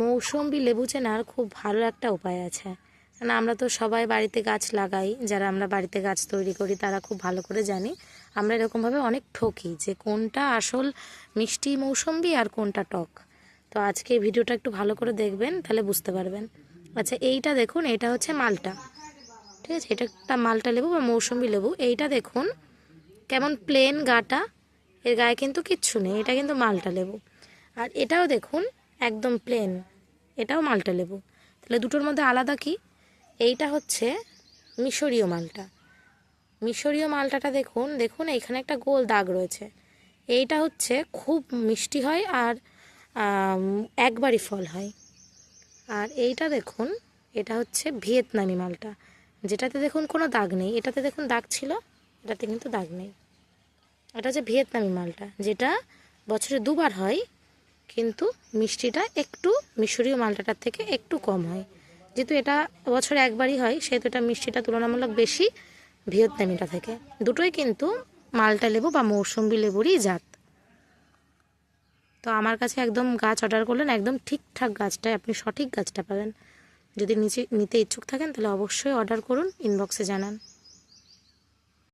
মৌসম্বি লেবু চেনার খুব ভালো একটা উপায় আছে। কারণ আমরা তো সবাই বাড়িতে গাছ লাগাই, যারা আমরা বাড়িতে গাছ তৈরি করি তারা খুব ভালো করে জানি। আমরা এরকমভাবে অনেক ঠকি যে কোনটা আসল মিষ্টি মৌসম্বি আর কোনটা টক। তো আজকে ভিডিওটা একটু ভালো করে দেখবেন, তাহলে বুঝতে পারবেন। আচ্ছা এইটা দেখুন, এটা হচ্ছে মালটা। ঠিক আছে? এটা একটা মালটা লেবু বা মৌসম্বি লেবু। এইটা দেখুন, কেমন প্লেন গাটা। এর গায়ে কিন্তু কিচ্ছু নেই, এটা কিন্তু মালটা লেবু। আর এটাও দেখুন একদম প্লেন এটাও মালটা লেবু। তাহলে দুটোর মধ্যে আলাদা কি? এইটা হচ্ছে মিশরীয় মালটা। মিশরীয় মালটাটা দেখুন দেখুন এখানে একটা গোল দাগ রয়েছে। এইটা হচ্ছে খুব মিষ্টি হয় আর একবারই ফল হয়। আর এইটা দেখুন, এটা হচ্ছে ভিয়েতনামি মালটা। যেটাতে দেখুন কোনো দাগ নেই। এটাতে দেখুন দাগ ছিল, এটাতে কিন্তু দাগ নেই। এটা হচ্ছে ভিয়েতনামি মালটা, যেটা বছরে দুবার হয় কিন্তু মিষ্টিটা একটু মিশরীয় মালটাটার থেকে একটু কম হয়। যেহেতু এটা বছরে একবারই হয়, সেহেতু এটা মিষ্টিটা তুলনামূলক বেশি ভিয়েতনামিটা থেকে। দুটোই কিন্তু মালটা লেবু বা মৌসুম্বি লেবুরই জাত। তো আমার কাছে একদম গাছ অর্ডার করলেন, একদম ঠিকঠাক গাছটাই আপনি সঠিক গাছটা পাবেন। যদি নিচে নিতে ইচ্ছুক থাকেন তাহলে অবশ্যই অর্ডার করুন ইনবক্সে জানান।